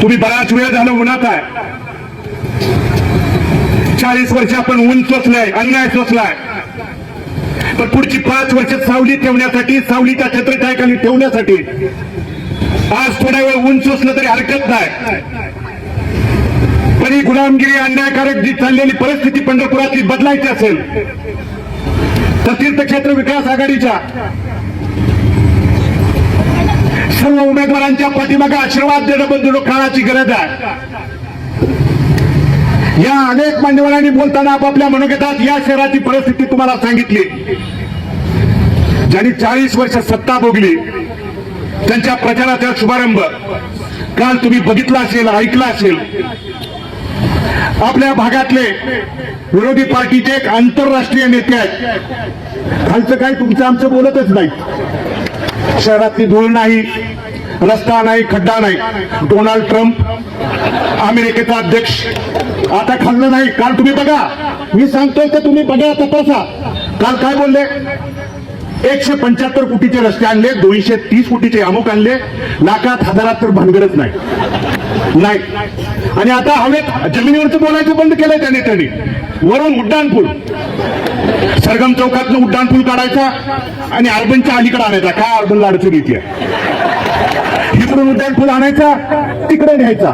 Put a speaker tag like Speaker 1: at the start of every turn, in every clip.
Speaker 1: तुम्ही बराच वेळ झालं उन्हात आहे. चाळीस वर्ष आपण ऊन सोचलंय अन्याय सोचलाय पण पुढची पाच वर्ष सावली ठेवण्यासाठी सावलीच्या छत्रछायाखाली ठेवण्यासाठी आज थोडा वेळ ऊन सोचलं तरी हरकत नाही. पण ही गुलामगिरी अन्यायकारक जी चाललेली परिस्थिती पंढरपुरातली बदलायची असेल तर तीर्थक्षेत्र विकास आघाडीच्या सर्व उमेदवारांच्या पाठीमागे आशीर्वाद देणं बंधू काळाची गरज आहे. या अनेक मान्यवरांनी बोलताना आपापल्या मनोगतात या शहराची परिस्थिती तुम्हाला सांगितली. ज्यांनी चाळीस वर्ष सत्ता भोगली त्यांच्या प्रचाराचा शुभारंभ काल तुम्ही बघितला असेल ऐकला असेल. आपल्या भागातले विरोधी पार्टीचे एक आंतरराष्ट्रीय नेते आहेत. खालचं काही तुमचं आमचं बोलतच नाही शहरातली धूळ नाही रस्ता नाही खड्डा नाही. डोनाल्ड ट्रम्प अमेरिकेचा अध्यक्ष. आता खाल्लं नाही. काल तुम्ही बघा. मी सांगतोय तर तुम्ही बघा तपासा. काल काय बोलले? एकशे पंच्याहत्तर कोटीचे रस्ते आणले दोनशे तीस कोटीचे अमुक आणले. नाकात हजारात तर भानगडच नाही. नाही. आणि आता हवेत जमिनीवरचं बोलायचं बंद केलंय त्या त्यांनी. वरून उड्डाणपूल. सरगम चौकातनं उड्डाणपूल काढायचा आणि अर्बनच्या अलीकडे आणायचा. काय अर्बनला अडचण येते इकडून उड्डाण पूल आणायचा तिकडे न्यायचा.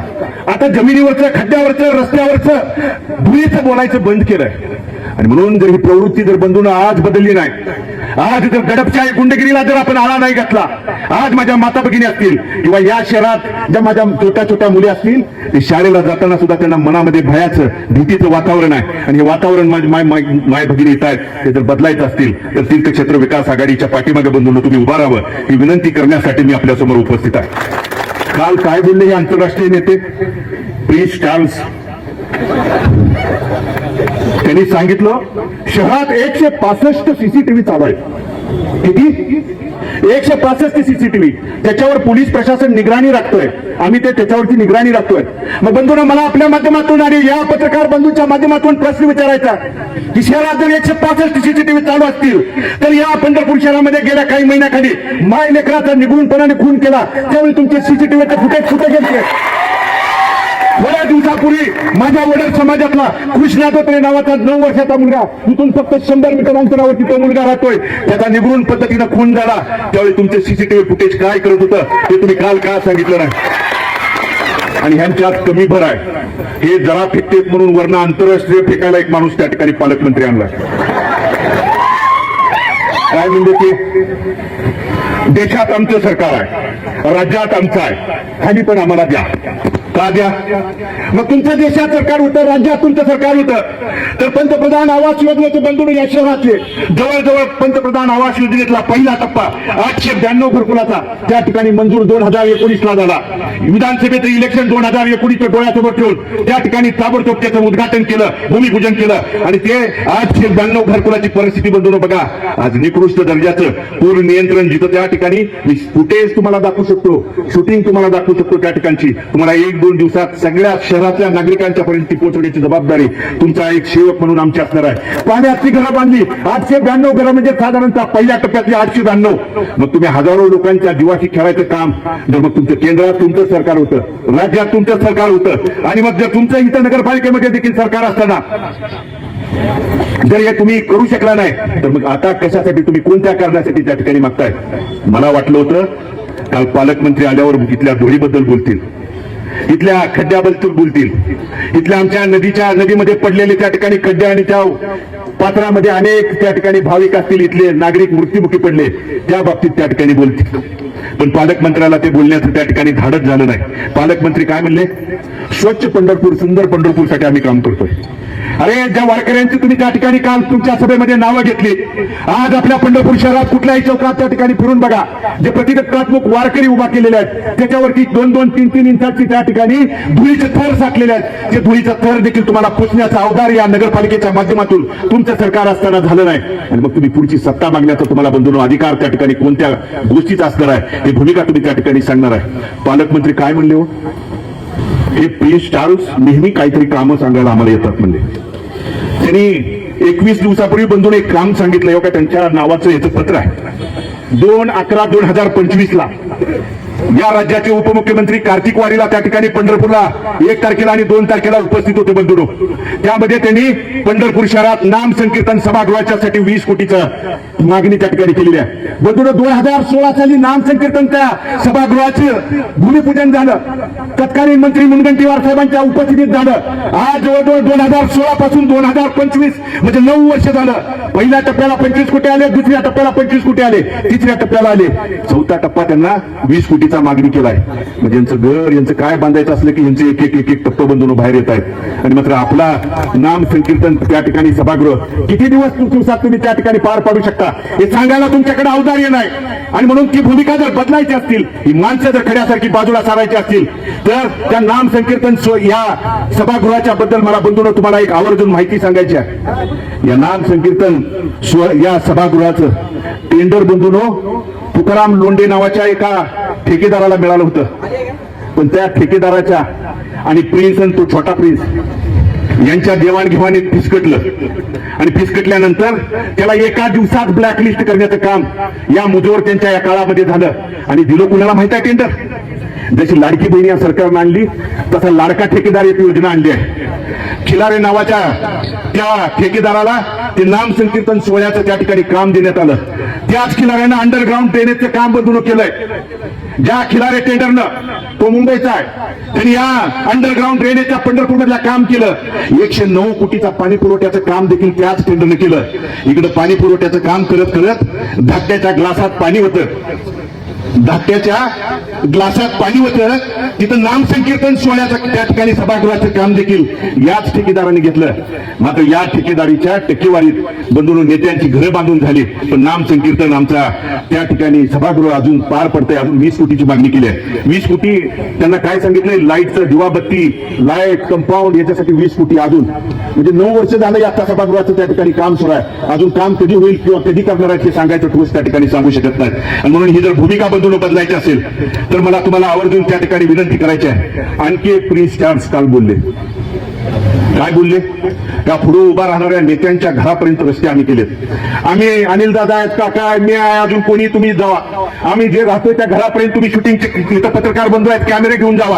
Speaker 1: आता जमिनीवरचं खड्ड्यावरचं रस्त्यावरचं धुळीचं बोलायचं बंद केलंय. आणि म्हणून जर ही प्रवृत्ती जर बंधून आज बदलली नाही आज जर गडपच्या गुंडगिरीला जर आपण आळा नाही घातला आज माझ्या माता भगिनी असतील किंवा या शहरात ज्या माझ्या छोट्या छोट्या मुली असतील ते शाळेला जाताना सुद्धा त्यांना मनामध्ये भयाचं भीतीचं वातावरण आहे. आणि हे वातावरण माझी माय माय माय भगिनी येत आहेत. ते जर बदलायचं असतील तर तीर्थक्षेत्र विकास आघाडीच्या पाठीमागे बंधून तुम्ही उभा राहावं. ही विनंती करण्यासाठी मी आपल्यासमोर उपस्थित आहे. काल काय बोलले हे आंतरराष्ट्रीय नेते? Prince Charles. त्यांनी सांगितलं शहरात एकशे पासष्ट सीसीटीव्ही चालू आहे. किती? एकशे पासष्ट सीसीटीव्ही त्याच्यावर पोलीस प्रशासन निगराणी राखतोय. आम्ही ते त्याच्यावरती निगराणी राखतोय. मग बंधूंना मला आपल्या माध्यमातून आणि या पत्रकार बंधूंच्या माध्यमातून प्रश्न विचारायचा की शहरात जर एकशे पासष्ट सीसीटीव्ही चालू असतील तर या पंढरपूर शहरामध्ये गेल्या काही महिन्याखाली माय लेकराचा निगुणपणाने खून केला. त्यावेळी तुमचे सीसीटीव्हीचे फुटेज कुठे गेले? थोड्या दिवसापूर्वी माझ्या वडील समाजातला कृष्णा दोत्रे नावाचा नऊ वर्षाचा मुलगा. इथून फक्त शंभर मीटर अंतरावरती तो मुलगा राहतोय. त्याचा निगडून पद्धतीनं खून झाला. त्यावेळी तुमचे सीसीटीव्ही फुटेज काय करत होतं ते तुम्ही काल का सांगितलं नाही? आणि ह्यांच्यात कमी भर आहे. हे जरा फेकतेत म्हणून वर्ण आंतरराष्ट्रीय फेकायला एक माणूस त्या ठिकाणी पालकमंत्री आणला काय म्हणजे ते? देशात आमचं सरकार आहे. राज्यात आमचं आहे. खाली पण आम्हाला द्या. का द्या? मग तुमचं देशात सरकार होतं राज्यात तुमचं सरकार होतं. तर पंतप्रधान आवास योजनेचे बंधू या शहरातले जवळजवळ पंतप्रधान आवास योजनेतला पहिला टप्पा आठशे ब्याण्णव घरकुलाचा. त्या ठिकाणी मंजूर दोन हजार एकोणीसला झाला. विधानसभेचं इलेक्शन दोन हजार एकोणीसच्या डोळ्यासोबत ठेवून त्या ठिकाणी ताबडतोब त्याचं उद्घाटन केलं भूमिपूजन केलं. आणि ते आठशे ब्याण्णव घरकुलाची परिस्थिती बंधून बघा. आज निकृष्ट दर्जाचं पूर नियंत्रण जिथं त्या ठिकाणी मी फुटेज तुम्हाला दाखवू शकतो. शूटिंग तुम्हाला दाखवू शकतो त्या ठिकाणची. तुम्हाला एक दोन दिवसात सगळ्या शहरातल्या नागरिकांच्या पर्यंत ती पोहोचवण्याची जबाबदारी तुमचा एक सेवक म्हणून आमची असणार आहे. पाण्याची घरं बांधली. आठशे ब्याण्णव घरं म्हणजे साधारणतः पहिल्या टप्प्यातली आठशे ब्याण्णव. मग तुम्ही हजारो लोकांच्या जीवाशी खेळायचं काम. जर मग तुमचं केंद्रात तुमचं सरकार होतं राज्यात तुमचं सरकार होतं आणि मग जर तुमचं इथं नगरपालिकेमध्ये देखील सरकार असताना जर हे तुम्ही करू शकला नाही तर मग आता कशासाठी तुम्ही कोणत्या कारणासाठी त्या ठिकाणी मागताय? मला वाटलं होतं काल पालकमंत्री आल्यावर इथल्या धुळीबद्दल बोलतील. इथल्या खड्ड्याबद्दल बोलतील. इथल्या आमच्या नदीच्या नदीमध्ये पडलेले त्या ठिकाणी खड्डे आणि त्या पात्रामध्ये अनेक त्या ठिकाणी भाविक असतील इथले नागरिक मृत्युमुखी पडले. त्या बाबतीत त्या ठिकाणी बोलतील. पण पालकमंत्र्याला ते बोलण्याचं त्या ठिकाणी धाडच झालं नाही. पालकमंत्री काय म्हणले? स्वच्छ पंढरपूर सुंदर पंढरपूरसाठी आम्ही काम करतोय. अरे ज्या वारकऱ्यांची तुम्ही त्या ठिकाणी काल तुमच्या सभेमध्ये नावं घेतली आज आपल्या पंढरपूर शहरात कुठल्याही चौकात त्या ठिकाणी फिरून बघा जे प्रतिकात्मक वारकरी उभा केलेले आहेत त्याच्यावरती दोन दोन तीन तीन इंचाची त्या ठिकाणी धुळीचे थर साठलेले आहेत. ते धुळीचं थर देखील तुम्हाला पुसण्याचा अवधार या नगरपालिकेच्या माध्यमातून तुमचं सरकार असताना झालं नाही. आणि मग तुम्ही पुढची सत्ता मागण्याचा तुम्हाला बंधून अधिकार त्या ठिकाणी कोणत्या गोष्टीचा असणार आहे ही भूमिका तुम्ही त्या ठिकाणी सांगणार आहे. पालकमंत्री काय म्हणले हो? हे प्रिन्स चार्ल्स नेहमी काहीतरी कामं सांगायला आम्हाला येतात म्हणजे. त्यांनी एकवीस दिवसापूर्वी बंधून एक काम सांगितलं हो का त्यांच्या नावाचं याचं पत्र आहे. दोन अकरा दोन हजार पंचवीस ला या राज्याचे उपमुख्यमंत्री कार्तिक वारीला त्या ठिकाणी पंढरपूरला एक तारखेला आणि दोन तारखेला उपस्थित होते बंधुडो. त्यामध्ये त्यांनी पंढरपूर शहरात नाम संकीर्तन सभागृहाच्यासाठी वीस कोटीचं मागणी त्या ठिकाणी केलेली आहे. बंधुडो दोन हजार सोळा साली नाम संकीर्तन त्या सभागृहाचं भूमिपूजन झालं. तत्कालीन मंत्री मुनगंटीवार साहेबांच्या उपस्थितीत झालं. आज जवळजवळ दोन हजार सोळा पासून दोन हजार पंचवीस म्हणजे नऊ वर्ष झालं. पहिल्या टप्प्याला पंचवीस कोटी आले दुसऱ्या टप्प्याला पंचवीस कोटी आले तिसऱ्या टप्प्याला आले. चौथा टप्पा त्यांना वीस कोटीचा मागणी केलाय म्हणजे यांचं घर यांचं काय बांधायचं असलं की यांचे एक एक एक एक टप्पा बंधून बाहेर येत आहेत. आणि मात्र आपला नाम संकीर्तन त्या ठिकाणी सभागृह किती दिवस दिवसात तुम्ही त्या ठिकाणी पार पाडू शकता? हे सांगायला तुमच्याकडे अवधार्य नाही. आणि म्हणून ती भूमिका जर बदलायची असतील ही माणसं जर खड्यासारखी बाजूला सारायची असतील तर त्या नाम संकीर्तन या सभागृहाच्या बद्दल मला बंधून तुम्हाला एक आवर्जून माहिती सांगायची आहे. या नाम संकीर्तन स्व- या सभागृहाचं टेंडर बंधून तुकाराम लोंढे नावाच्या एका ठेकेदाराला मिळालं होतं. पण त्या ठेकेदाराच्या आणि प्रिन्स आणि तो छोटा प्रिन्स यांच्या देवाणघेवाणीत फिसकटलं. आणि फिसकटल्यानंतर त्याला एका दिवसात ब्लॅकलिस्ट करण्याचं काम या मुजोर त्यांच्या या काळामध्ये झालं. आणि दिलं कुणाला माहीत आहे टेंडर जशी लाडकी बहिणी या सरकारनं आणली तसा लाडका ठेकेदार एक योजना आणली आहे. खिलारे नावाच्या त्या ठेकेदाराला ते नाम संकीर्तन सोहळ्याचं त्या ठिकाणी काम देण्यात आलं. त्याच खिलाऱ्यानं अंडरग्राऊंड ड्रेनेजचं काम बदलून केलंय. ज्या खिलारे टेंडरनं तो मुंबईचा आहे. त्यांनी या अंडरग्राऊंड ड्रेनेजच्या पंढरपूर काम केलं. एकशे नऊ कोटीचा पाणी पुरवठ्याचं काम देखील त्याच टेंडरनं केलं. इकडं पाणी पुरवठ्याचं काम करत करत धाकट्याच्या ग्लासात पाणी होतं. धाकट्याच्या ग्लासात पाणी होतं. तिथं नाम संकीर्तन सोहळ्याचं त्या ठिकाणी सभागृहाचं काम देखील याच ठेकेदाराने घेतलं. मात्र या ठेकेदारीच्या टक्केवारीत बंधून नेत्यांची घरं बांधून झाली. पण नाम संकीर्तन आमचा त्या ठिकाणी सभागृह अजून पार पडतंय. अजून वीस कोटीची मागणी केली आहे. वीस कोटी त्यांना काय सांगितलंय? लाईटचं दिवाबत्ती लाइट कंपाऊंड याच्यासाठी वीस कोटी अजून. म्हणजे नऊ वर्ष झालं या आता सभागृहाचं त्या ठिकाणी काम सुरू आहे. अजून काम कधी होईल किंवा कधी करणार आहे हे सांगायचं ठोस त्या ठिकाणी सांगू शकत नाही. आणि म्हणून ही जर भूमिका गुंतवणूक बदलायची असेल तर मला तुम्हाला आवर्जून त्या ठिकाणी विनंती करायची आहे. आणखी एक प्री स्टार्स काल बोलले काय बोलले? का पुढे उभा राहणाऱ्या नेत्यांच्या घरापर्यंत रस्ते आम्ही केलेत. आम्ही अनिल दादा आहेत काका मी आहे अजून कोणी? तुम्ही जावा. आम्ही जे राहतोय त्या घरापर्यंत तुम्ही शूटिंगचे इथं पत्रकार बंधू आहेत कॅमेरे घेऊन जावा.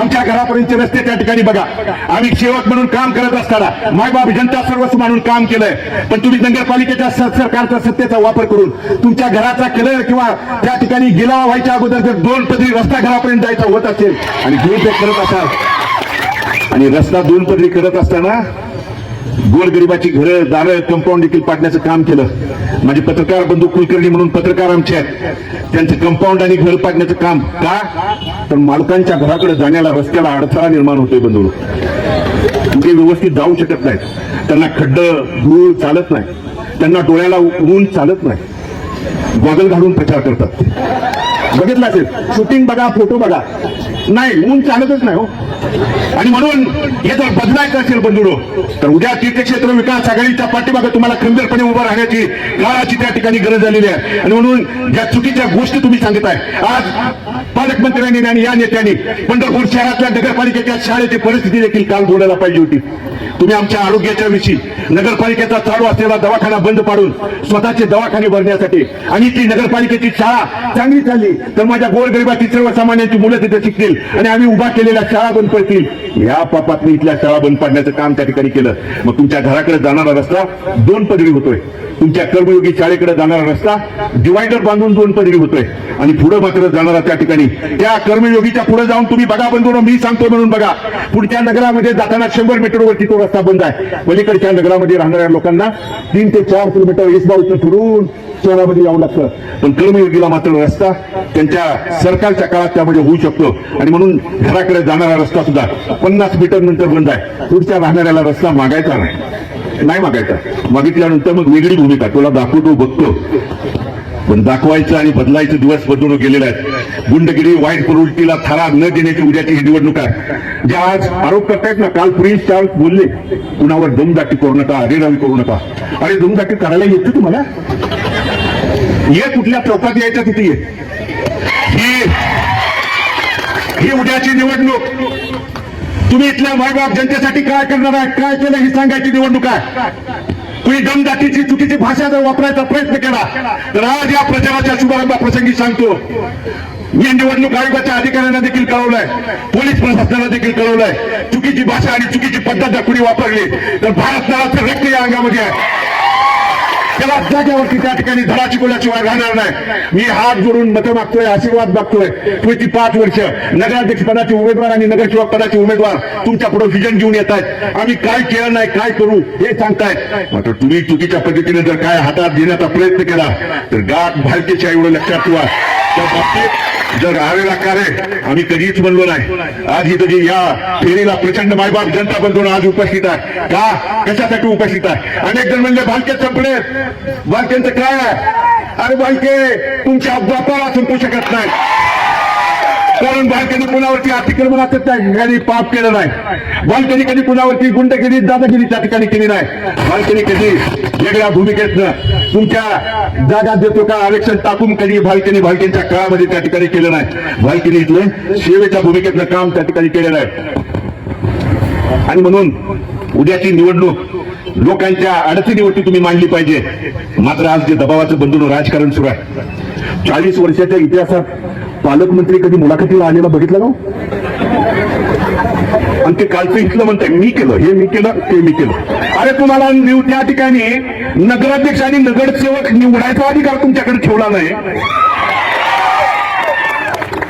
Speaker 1: आमच्या घरापर्यंतचे रस्ते त्या ठिकाणी बघा. आम्ही सेवक म्हणून काम करत असताना मायबाप जनता सर्वस्व म्हणून काम केलंय. पण तुम्ही नगरपालिकेच्या स- सरकारच्या सत्तेचा वापर करून तुमच्या घराचा कलर किंवा त्या ठिकाणी गेला व्हायच्या अगोदर जर दोन पदरी रस्ता घरापर्यंत जायचा होत असेल आणि घेऊन ते करत असाल आणि रस्ता दोन पदरी करत असताना गोरगरिबाची घरं दारं कंपाऊंड देखील पाडण्याचं काम केलं. म्हणजे पत्रकार बंधू कुलकर्णी म्हणून पत्रकार आमचे आहेत. त्यांचं कंपाऊंड आणि घर पाडण्याचं काम का? तर मालकांच्या घराकडे जाण्याला रस्त्याला अडथळा निर्माण होतोय बंधू. ते व्यवस्थित जाऊ शकत नाहीत. त्यांना खड्ड धूळ चालत नाही. त्यांना डोळ्याला ऊन चालत नाही. गॉगल घालून प्रचार करतात. बघितला असेल? शूटिंग बघा फोटो बघा. नाही ऊन चालतच नाही हो. आणि म्हणून हे जर बदलायचं असेल बंधुडो तर उद्या तीर्थक्षेत्र विकास आघाडीच्या पाठीमागे तुम्हाला खंबीरपणे उभं राहण्याची काळाची त्या ठिकाणी गरज झालेली आहे. आणि म्हणून ज्या चुकीच्या गोष्टी तुम्ही सांगताय आज पालकमंत्र्यांनी आणि या नेत्यांनी पंढरपूर शहरातल्या नगरपालिकेच्या शाळेची परिस्थिती देखील काल बोलायला पाहिजे होती. तुम्ही आमच्या आरोग्याच्या विषयी नगरपालिकेचा चालू असलेला दवाखाना बंद पाडून स्वतःचे दवाखाने भरण्यासाठी आणि ती नगरपालिकेची शाळा चांगली चालली तर माझ्या गोरगरिबाची सर्वसामान्यांची मुलं तिथे शिकतील. आणि आम्ही उभा केलेल्या शाळा बंद पडतील. या पापात इथल्या शाळा बंद पाडण्याचं काम त्या ठिकाणी केलं. मग तुमच्या घराकडे जाणारा रस्ता दोन पदरी होतोय. तुमच्या कर्मयोगी शाळेकडे जाणारा रस्ता डिवायडर बांधून दोन पदरी होतोय. आणि पुढे मात्र जाणारा त्या ठिकाणी. त्या कर्मयोगीच्या पुढे जाऊन तुम्ही बघा बंधू मी सांगतो म्हणून बघा. पुढच्या नगरामध्ये जाताना शंभर मीटरवरती तो रस्ता बंद आहे. पलीकडच्या नगरामध्ये राहणाऱ्या लोकांना तीन ते चार किलोमीटर इसबाऊचं फिरून शहरामध्ये यावं लागतं? पण कर्मयोगीला मात्र रस्ता त्यांच्या सरकारच्या काळात त्यामध्ये होऊ शकतो. आणि म्हणून घराकडे जाणारा रस्ता सुद्धा पन्नास मीटर नंतर बंद आहे. पुढच्या राहणाऱ्याला रस्ता मागायचा नाही. नाही मागायचा. मागितल्यानंतर मग वेगळी भूमिका. तुला दाखवतो बघतो. पण दाखवायचं आणि बदलायचे दिवस बदलून गेलेले आहेत. गुंडगिरी वाईट प्रवृत्तीला थारा न देण्याची उद्याची ही निवडणूक आहे. जे आज आरोप करतायत ना काल प्रिन्स चार्ल्स बोलले कुणावर दमदाटी करू नका अरेरावी करू नका. अरे दमदाटी करायला येते तुम्हाला? ये कुठल्या चौकात यायचं तिथे ये. ही ही उद्याची निवडणूक. तुम्ही इथल्या मायबाप जनतेसाठी काय करणार आहे? काय केलं ही सांगायची निवडणूक आहे? तुम्ही दमदाटीची चुकीची भाषा जर वापरायचा प्रयत्न केला तर आज या प्रचाराच्या शुभारंभाप्रसंगी सांगतो. मी निवडणूक आयोगाच्या अधिकाऱ्यांना देखील कळवलंय. पोलीस प्रशासनाला देखील कळवलंय. चुकीची भाषा आणि चुकीची पद्धत जर कुणी वापरली तर भारत नावाचं रक्त या अंगामध्ये आहे. त्याला जाग्यावरती त्या ठिकाणी धडा शिकवल्याशिवाय राहणार नाही. मी हात जोडून मतं मागतोय आशीर्वाद मागतोय. पुढची पाच वर्ष नगराध्यक्ष पदाचे उमेदवार आणि नगरसेवक पदाचे उमेदवार तुमच्यापुढे विजन घेऊन येत आहेत. आम्ही काय केलं नाही काय करू हे सांगतायत. मात्र तुम्ही चुकीच्या पद्धतीने जर काय हातात घेण्याचा प्रयत्न केला तर गाठ भालकेच्या एवढं लक्षात ठेवा. त्या बाबतीत जर आलेला कार्य आम्ही कधीच बनलो नाही. आज इथं जी या फेरीला प्रचंड मायबाप जनता बंधून आज उपस्थित आहे. का? कशासाठी उपस्थित आहे? अनेक जण म्हणले भालके संपले. भालक्यांचं काय आहे? अरे भालके तुमच्या बापाला संपू शकत नाही. कारण बालकांनी कुणावरती अतिक्रमणाचं त्या ठिकाणी पाप केलं नाही. बालकांनी कधी कुणावरती गुंडगिरी दादागिरी त्या ठिकाणी केली नाही. बालकांनी कधी वेगळ्या भूमिकेतनं तुमच्या जागा देतो का आरक्षण टाकून कधी भालकेनी भालकेंच्या काळामध्ये त्या ठिकाणी केलं नाही. भालकेनी इथले सेवेच्या भूमिकेतलं काम त्या ठिकाणी केलेलं आहे. आणि म्हणून उद्याची निवडणूक लोकांच्या अडचणीवरती तुम्ही मांडली पाहिजे. मात्र आज जे दबावाचं बंधून राजकारण सुरू आहे. चाळीस वर्षाच्या इतिहासात पालकमंत्री कधी मुलाखतीला आलेला बघितलं ना हो? आणि ते कालचं इथलं म्हणताय मी केलं हे मी केलं ते मी केलं. अरे तुम्हाला त्या ठिकाणी नगराध्यक्ष आणि नगरसेवक निवडायचा अधिकार तुमच्याकडे ठेवला नाही.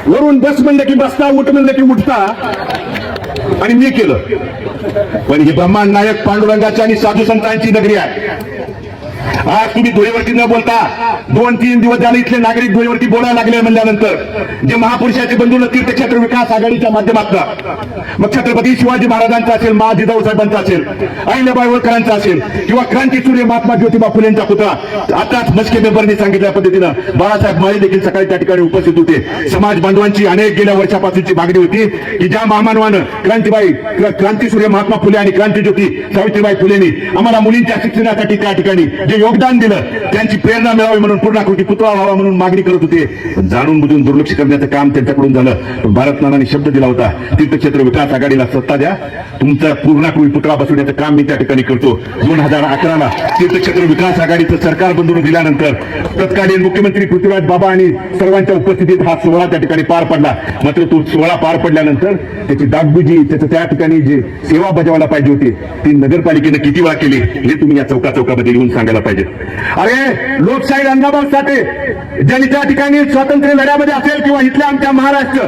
Speaker 1: वरून बस म्हणलं की बसता उठ म्हणलं की उठता. आणि मी केलं. पण ही ब्रह्मांड नायक पांडुरंगाची आणि साधू संतांची नगरी आहे. आज तुम्ही धुळेवरती न बोलता दोन तीन दिवस झाले इथले नागरिक धुळेवरती बोलायला लागले म्हणल्यानंतर जे महापुरुषाचे बंधू तीर्थक्षेत्र विकास आघाडीच्या माध्यमातून. मग छत्रपती शिवाजी महाराजांचा असेल मा जिजाऊ साहेबांचा असेल अहिल्याबाई होळकरांचा असेल किंवा क्रांती सूर्य महात्मा ज्योतिबा फुलेंचा पुतळा. आताच मस्के मेंबरनी सांगितल्या पद्धतीनं बाळासाहेब माळे देखील सकाळी त्या ठिकाणी उपस्थित होते. समाज बांधवांची अनेक गेल्या वर्षापासूनची मागणी होती की ज्या महामानवानं क्रांतीबाई क्रांती सूर्य महात्मा फुले आणि क्रांती ज्योती सावित्रीबाई फुलेंनी आम्हाला मुलींच्या शिक्षणासाठी त्या ठिकाणी जे योगदान दिलं त्यांची प्रेरणा मिळावी म्हणून पूर्णाकृती पुतळा व्हावा म्हणून मागणी करत होते. जाणून बुजून दुर्लक्ष करण्याचं काम त्यांच्याकडून झालं. पण शब्द दिला होता तीर्थक्षेत्र विकास आघाडीला सत्ता द्या. तुमचा पूर्णाकृती पुतळा बसवण्याचं काम मी त्या ठिकाणी करतो. दोन हजार अकराला तीर्थक्षेत्र विकास आघाडीचं सरकार बंधून दिल्यानंतर तत्कालीन मुख्यमंत्री पृथ्वीराज बाबा आणि सर्वांच्या उपस्थितीत हा सोहळा त्या ठिकाणी पार पडला. मात्र तो सोहळा पार पडल्यानंतर त्याची डागबुजी त्याचं त्या ठिकाणी जे सेवा बजावायला पाहिजे होती ती नगरपालिकेनं किती वेळा केली हे तुम्ही या चौका चौकामध्ये येऊन सांगायला पाहिजे. अरे लोकशाही अण्णाभाऊ साठे. ज्यांनी त्या ठिकाणी स्वातंत्र्य लढ्यामध्ये असेल किंवा इथल्या आमच्या महाराष्ट्र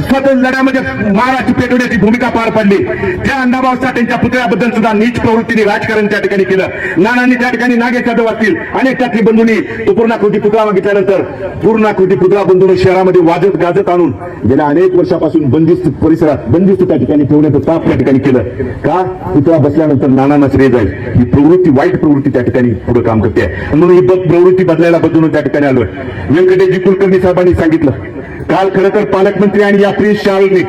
Speaker 1: स्वातंत्र्य लढ्यामध्ये महाराष्ट्र पेटवण्याची भूमिका पार पडली त्या अण्णाभाऊ साठेंच्या पुतळ्याबद्दल सुद्धा नीच प्रवृत्तीने राजकारण त्या ठिकाणी केलं. नानांनी त्या ठिकाणी नागेश जाधव असतील अनेक त्यातली बंधूंनी तो पूर्णाकृती पुतळा मागितल्यानंतर पूर्णाकृती पुतळा बंधून शहरामध्ये वाजत गाजत आणून गेल्या अनेक वर्षापासून बंदिस्त परिसरात बंदिस्त त्या ठिकाणी ठेवण्याचं ताप त्या ठिकाणी केलं. का? पुतळा बसल्यानंतर नानांना श्रेय जाईल. ही प्रवृत्ती वाईट प्रवृत्ती त्या ठिकाणी पुढे काम करते. आहे. म्हणून ही प्रवृत्ती बदलायला बदलून त्या ठिकाणी आलोय. व्यंकटेशजी कुलकर्णी साहेबांनी सांगितलं काल खरं तर पालकमंत्री आणि यात्री प्रिन्स शाळेने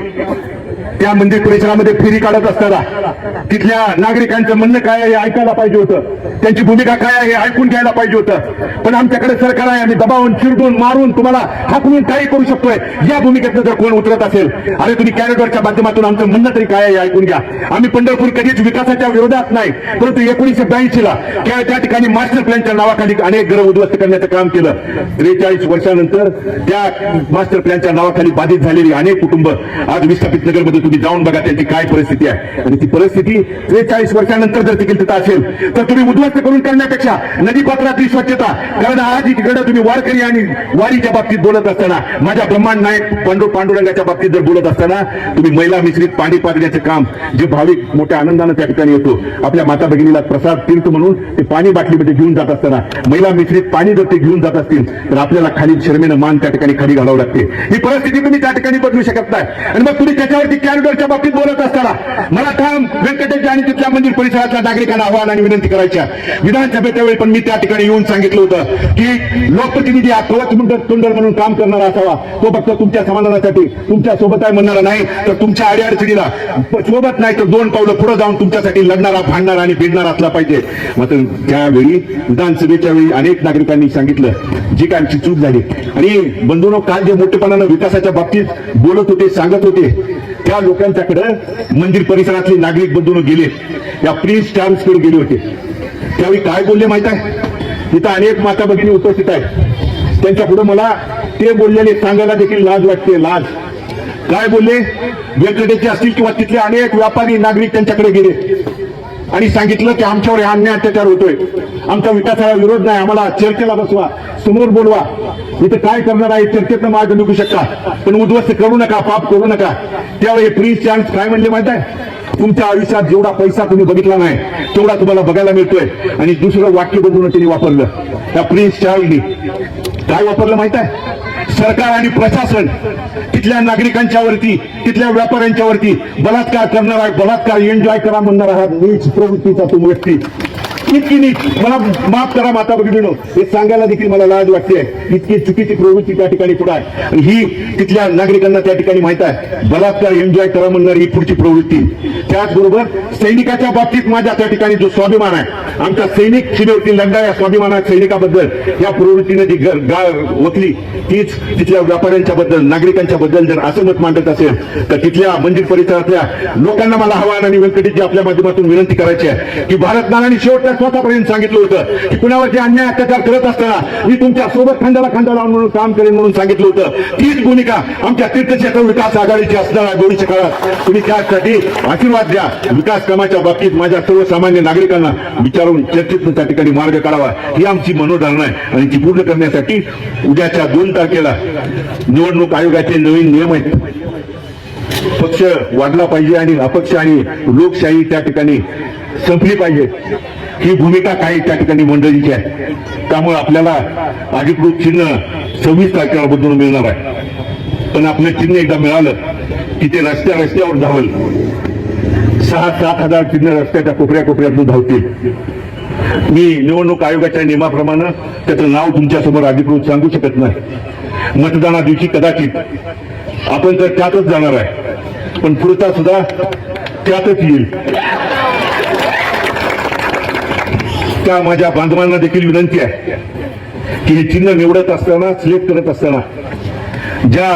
Speaker 1: त्या मंदिर परिसरामध्ये फेरी काढत असताना तिथल्या नागरिकांचं म्हणणं काय आहे हे ऐकायला पाहिजे होतं. त्यांची भूमिका काय आहे हे ऐकून घ्यायला पाहिजे होतं. पण आमच्याकडे सरकार आहे आम्ही दबावून चिरडून मारून तुम्हाला हाकलून काही करू शकतोय. या भूमिकेतनं जर कोण उतरत असेल अरे तुम्ही कॅरिडॉरच्या माध्यमातून आमचं म्हणणं तरी काय आहे हे ऐकून घ्या. आम्ही पंढरपूर कधीच विकासाच्या विरोधात नाही परंतु एकोणीसशे ब्याऐंशीला त्या त्या ठिकाणी मास्टर प्लॅनच्या नावाखाली अनेक घरं उद्ध्वस्त करण्याचं काम केलं. त्रेचाळीस वर्षानंतर त्या मास्टर प्लॅनच्या नावाखाली बाधित झालेली अनेक कुटुंब आज विस्थापित नगरमध्ये तुम्ही जाऊन बघा त्यांची काय परिस्थिती आहे. आणि ती परिस्थिती त्रेचाळीस वर्षानंतर जर देखील तिथं असेल तर तुम्ही उद्ध्वस्त करून करण्यापेक्षा नदीपात्रातली स्वच्छता कारण आज इकडे तुम्ही वारकरी आणि वारीच्या बाबतीत बोलत असताना माझ्या ब्रह्मांड नायक पांडू पांडुरंगाच्या बाबतीत जर बोलत असताना तुम्ही महिला मिश्रित पाणी पाजण्याचं काम जे भाविक मोठ्या आनंदानं त्या ठिकाणी येतो आपल्या माता भगिनीला प्रसाद तीर्थ म्हणून ते पाणी बाटलीमध्ये घेऊन जात असताना महिला मिश्रित पाणी जर ते घेऊन जात असतील तर आपल्याला खाली शर्मेनं मान त्या ठिकाणी खाली घालावं लागते. ही परिस्थिती तुम्ही त्या ठिकाणी बदलू शकत नाही. आणि मग तुम्ही त्याच्यावरती कॅरिडॉरच्या बाबतीत बोलत असताना मला ठाम व्यंकटेश आणि तिथल्या मंदिर परिसरातल्या नागरिकांना आव्हान आणि विनंती करायच्या विधानसभेच्या वेळी पण मी त्या ठिकाणी येऊन सांगितलं होतं की लोकप्रतिनिधी हा कवच तुंडर म्हणून काम करणारा असावा. तो फक्त तुमच्या समाधानासाठी तुमच्यासोबत आहे म्हणणारा नाही तर तुमच्या अडीअडचणीला सोबत नाही तर दोन पावलं पुढे जाऊन तुमच्यासाठी लढणारा भांडणारा आणि भिडणारा असला पाहिजे. मात्र त्यावेळी विधानसभेच्या वेळी अनेक नागरिकांनी सांगितलं जी काय आमची चूक झाली. आणि बंधूनो काल जे मोठेपणानं विकासाच्या बाबतीत बोलत होते सांगत होते त्या लोकांच्याकडे मंदिर परिसरातले नागरिक बंधून गेले. या प्रिन्स करून गेले होते. त्यावेळी काय बोलले माहीत आहे? तिथं अनेक माता भगिनी उपस्थित आहेत. त्यांच्या पुढे मला ते बोललेले सांगायला देखील लाज वाटते लाज. काय बोलले? व्यंकटेचे असतील किंवा तिथले अनेक व्यापारी नागरिक त्यांच्याकडे गेले. आणि सांगितलं की आमच्यावर हे अन्याय अत्याचार होतोय. आमचा विकासाला विरोध नाही. आम्हाला चर्चेला बसवा. समोर बोलवा. इथं काय करणार आहे? चर्चेतनं मार्ग निघू शकता. पण उद्ध्वस्त करू नका. पाप करू नका. त्यावेळी प्रिन्स चान्स काय म्हणले माहीत आहे? तुमच्या आयुष्यात जेवढा पैसा तुम्ही बघितला नाही तेवढा तुम्हाला बघायला मिळतोय. आणि दुसरं वाक्य बघून त्यांनी वापरलं. त्या प्रिन्स चार्लनी काय वापरलं माहीत आहे? सरकार आणि प्रशासन तिथल्या नागरिकांच्या वरती तिथल्या व्यापाऱ्यांच्या वरती बलात्कार करणार आहे बलात्कार एन्जॉय करा म्हणणार आहात. नीच प्रवृत्तीचा तो व्यक्ती. इतकी नीच मला माफ करा माता भगिनीनो. हे सांगायला देखील मला लाज वाटते. इतकी चुकीची प्रवृत्ती त्या ठिकाणी पुढे आहे. आणि ही तिथल्या नागरिकांना त्या ठिकाणी माहीत आहे. बलात्कार एन्जॉय करा म्हणणार ही पुढची प्रवृत्ती. त्याचबरोबर सैनिकाच्या बाबतीत माझ्या त्या ठिकाणी जो स्वाभिमान आहे आमच्या सैनिक शिबिरतील लढा या स्वाभिमाना सैनिकाबद्दल या प्रवृत्तीने जी ग- गा- ओतली तीच तिथल्या व्यापाऱ्यांच्या बद्दल नागरिकांच्या बद्दल जर असं मत मांडत असेल तर तिथल्या मंदिर परिसरातल्या लोकांना मला आव्हान आणि व्यंकटेशजी आपल्या माध्यमातून विनंती करायची आहे की भारत नानांनी शेवटच्या स्वतःपर्यंत सांगितलं होतं की कुणावरती अन्याय अत्याचार करत असताना मी तुमच्यासोबत खांद्याला खांदा लावून म्हणून काम करेन म्हणून सांगितलं होतं. तीच भूमिका आमच्या तीर्थक्षेत्र विकास आघाडीची असणार गोडीच्या काळात. तुम्ही त्यासाठी आशीर्वाद द्या. विकास कामाच्या बाबतीत माझ्या सर्वसामान्य नागरिकांना विचारून चर्चेत त्या ठिकाणी मार्ग काढावा. ही आमची मनोधारणा आहे आणि ती पूर्ण करण्यासाठी उद्याच्या दोन तारखेला निवडणूक आयोगाचे नवीन नियम आहेत. पक्ष वाढला पाहिजे आणि अपक्ष आणि लोकशाही त्या ठिकाणी संपली पाहिजे. ही भूमिका काय त्या ठिकाणी मंडळीची आहे? त्यामुळे आपल्याला अधिकृत चिन्ह सव्वीस तारखेला बदलून मिळणार आहे. पण आपलं चिन्ह एकदा मिळालं की ते रस्त्या रस्त्यावर धावल. सहा सात हजार चिन्ह रस्त्याच्या कोपऱ्या कोपऱ्यातून धावतील. मी निवडणूक आयोगाच्या नियमाप्रमाणे त्याचं नाव तुमच्यासमोर अधिकृत सांगू शकत नाही. मतदाना दिवशी कदाचित आपण तर त्यातच जाणार आहे. पण पुढचा सुद्धा त्यातच येईल. त्या माझ्या बांधवांना देखील विनंती आहे की हे चिन्ह निवडत असताना सिलेक्ट करत असताना ज्या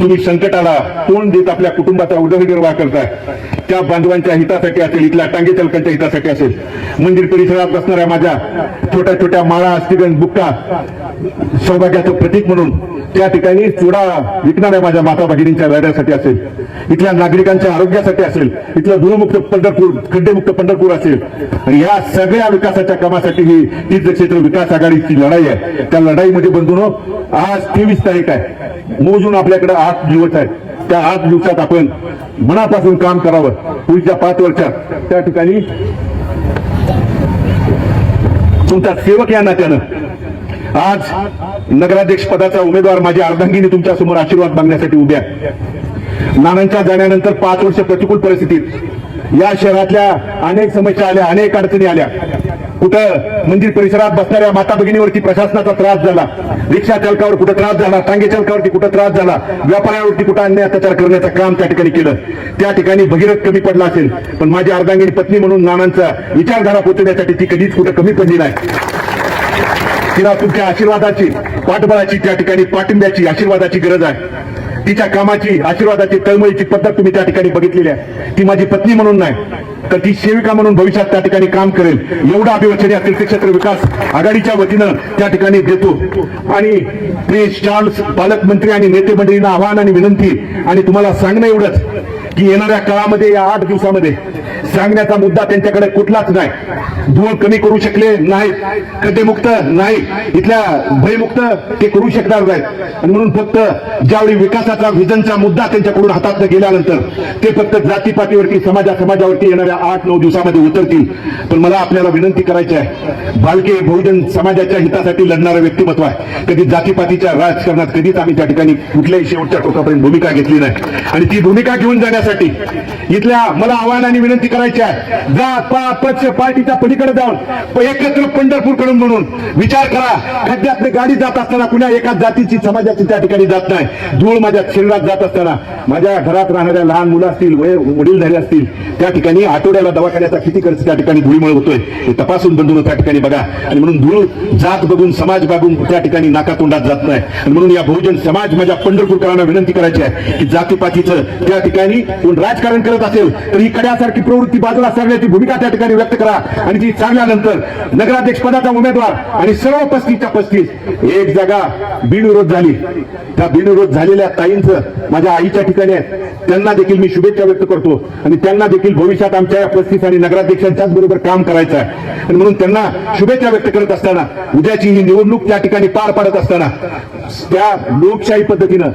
Speaker 1: तुम्ही संकटाला तोंड देत आपल्या कुटुंबाचा उदरनिर्वाह करताय त्या बांधवांच्या हितासाठी असेल इथल्या टांगे चालकांच्या हितासाठी असेल. मंदिर परिसरात बसणाऱ्या माझ्या छोट्या छोट्या माळा अस्थिगंज बुक्का सौभाग्याचं प्रतीक म्हणून त्या ठिकाणी चुडा विकणाऱ्या माझ्या माता भगिनींच्या लढ्यासाठी असेल इथल्या नागरिकांच्या आरोग्यासाठी असेल इथलं धुळमुक्त पंढरपूर खड्डेमुक्त पंढरपूर असेल. या सगळ्या विकासाच्या कामासाठी ही तीर्थक्षेत्र विकास आघाडीची लढाई आहे. त्या लढाईमध्ये बंधून आज तेवीस तारीख आहे. मोजून आपल्याकडे आठ दिवस आहे त्या आठ दिवसात आपण मनापासून काम करावं. पुढच्या पाच वर्षात त्या ठिकाणी तुमचा सेवक या नात्यानं आज नगराध्यक्ष पदाचा उमेदवार माझी अर्धांगिनी तुमच्यासमोर आशीर्वाद मागण्यासाठी उभ्या. नानांच्या जाण्यानंतर पाच वर्ष प्रतिकूल परिस्थितीत या शहरातल्या अनेक समस्या आल्या अनेक अडचणी आल्या. कुठं मंदिर परिसरात बसणाऱ्या माता भगिनीवरती प्रशासनाचा त्रास झाला. रिक्षा चालकावर कुठं त्रास झाला टांगे चालकावरती कुठं त्रास झाला व्यापाऱ्यावरती कुठं अन्याय अत्याचार करण्याचं काम त्या ठिकाणी केलं. त्या ठिकाणी भगीरथ कमी पडला असेल पण माझी अर्धांगिनी पत्नी म्हणून नानांचा विचारधारा पोचवण्यासाठी ती कधीच कुठं कमी पडली नाही. तिला तुमच्या आशीर्वादाची पाठबळाची त्या ठिकाणी पाठिंब्याची आशीर्वादाची गरज आहे. तिच्या कामाची आशीर्वादाची तळमळीची पद्धत तुम्ही त्या ठिकाणी बघितलेली आहे. ती माझी पत्नी म्हणून नाही तर ती सेविका म्हणून भविष्यात त्या ठिकाणी काम करेल. एवढा अभिवचन या तीर्थक्षेत्र विकास आघाडीच्या वतीनं त्या ठिकाणी देतो. आणि प्रिन्स चार्ल्स पालकमंत्री आणि नेते मंडळींना आवाहन आणि विनंती आणि तुम्हाला सांगणं एवढंच की येणाऱ्या काळामध्ये या आठ दिवसामध्ये सांगण्याचा मुद्दा त्यांच्याकडे कुठलाच नाही. धूळ कमी करू शकले नाही कटेमुक्त नाही इथल्या भयमुक्त ते करू शकणार नाहीत. आणि म्हणून फक्त ज्यावेळी विकासाचा विजनचा मुद्दा त्यांच्याकडून हातात गेल्यानंतर ते फक्त जातीपातीवरती समाजा समाजावरती येणाऱ्या आठ नऊ दिवसामध्ये उतरतील. पण मला आपल्याला विनंती करायची आहे बालके बहुजन समाजाच्या हितासाठी लढणारं व्यक्तिमत्व आहे. कधी जातीपातीच्या राजकारणात कधीच आम्ही त्या ठिकाणी कुठल्याही शेवटच्या टोकापर्यंत भूमिका घेतली नाही. आणि ती भूमिका घेऊन जाण्यासाठी इथल्या मला आव्हान आणि विनंती करायच्या. आहे जात पक्ष पार्टीच्या पलीकडे जाऊन. एकत्र एकत्र पंढरपूरकडून म्हणून. विचार करा. खड्ड्यातले गाडी जात असताना कुण्या एका जातीची समाजाची त्या ठिकाणी जात नाही. धूळ माझ्या शरीरात जात असताना. माझ्या घरात राहणाऱ्या लहान मुलं असतील वय वडील झाले असतील त्या ठिकाणी आठवड्याला दवाखान्याचा किती खर्च त्या ठिकाणी धुळीमुळे होतोय हे तपासून बंधून त्या ठिकाणी बघा. आणि म्हणून धूळ जात बघून समाज बघून त्या ठिकाणी नाकातोंडात जात नाही. आणि म्हणून या बहुजन समाज माझ्या पंढरपूरकरांना विनंती करायची आहे की जातीपातीचं त्या ठिकाणी कोण राजकारण करत असेल तर ही कड्यासारखी प्रवृत्ती ती बाजूला सरण्याची भूमिका त्या ठिकाणी व्यक्त करा. आणि ती सांगल्यानंतर नगराध्यक्ष पदाचा उमेदवार आणि सर्व पस्तीसच्या पस्तीस एक जागा बिनविरोध झाली. त्या बिनविरोध झालेल्या ताईंचं माझ्या आईच्या ठिकाणी आहे. त्यांना देखील मी शुभेच्छा व्यक्त करतो. आणि त्यांना देखील भविष्यात आमच्या या पस्तीस आणि नगराध्यक्षांच्याच बरोबर काम करायचं आहे. आणि म्हणून त्यांना शुभेच्छा व्यक्त करत असताना उद्याची ही निवडणूक त्या ठिकाणी पार पाडत असताना त्या लोकशाही पद्धतीनं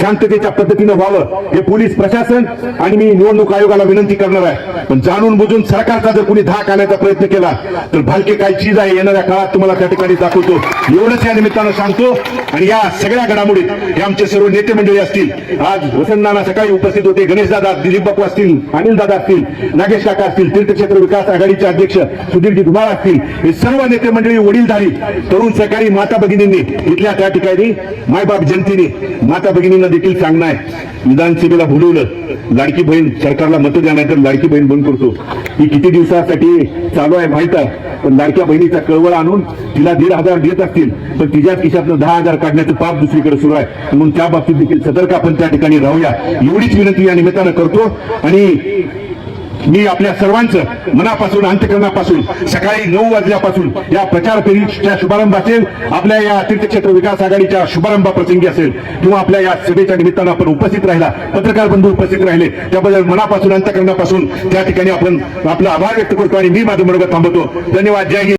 Speaker 1: शांततेच्या पद्धतीनं व्हावं हे पोलीस प्रशासन आणि मी निवडणूक आयोगाला विनंती करणार आहे. पण जाणून बुजून सरकारचा जर कुणी धाक आणण्याचा प्रयत्न केला तर भालके काय चीज आहे येणाऱ्या काळात तुम्हाला त्या ठिकाणी दाखवतो. एवढंच या निमित्तानं सांगतो आणि या सगळ्या घडामोडीत हे आमचे सर्व नेते मंडळी असतील आज वसंत सकाळी उपस्थित होते गणेश दादा दिलीप बापू असतील अनिल दादा असतील नागेश काका असतील तीर्थक्षेत्र विकास आघाडीचे अध्यक्ष सुधीरजी धुमाळ असतील हे सर्व नेते मंडळी वडीलधारी तरुण सहकारी माता भगिनींनी इथल्या त्या ठिकाणी मायबाप जनतेने माता भगिनींना देखील सांगणं आहे. विधानसभेला बोलवलं. लाडकी बहीण सरकारला मत देणार तर लाडकी बहीण बंद करतो. ही किती दिवसासाठी चालू आहे माहीत आहे. पण लाडक्या बहिणीचा कळवळ आणून तिला दीड हजार देत असतील पण तिच्या खिशातनं दहा हजार काढण्याचं पाप दुसरीकडे सुरू आहे. म्हणून त्या बाबतीत देखील सतर्क आपण त्या ठिकाणी राहूया. एवढीच विनंती या निमित्तानं करतो. आणि मी आपल्या सर्वांचं मनापासून अंत्यकरणापासून सकाळी नऊ वाजल्यापासून या प्रचार फेरीच्या शुभारंभ असेल आपल्या या तीर्थक्षेत्र विकास आघाडीच्या शुभारंभाप्रसंगी असेल किंवा आपल्या या सभेच्या निमित्तानं आपण उपस्थित राहिला पत्रकार बंधू उपस्थित राहिले त्याबद्दल मनापासून अंत्यकरणापासून त्या ठिकाणी आपण आपला आभार व्यक्त करतो आणि मी माझं मनोगत थांबवतो. धन्यवाद. जय हिंद.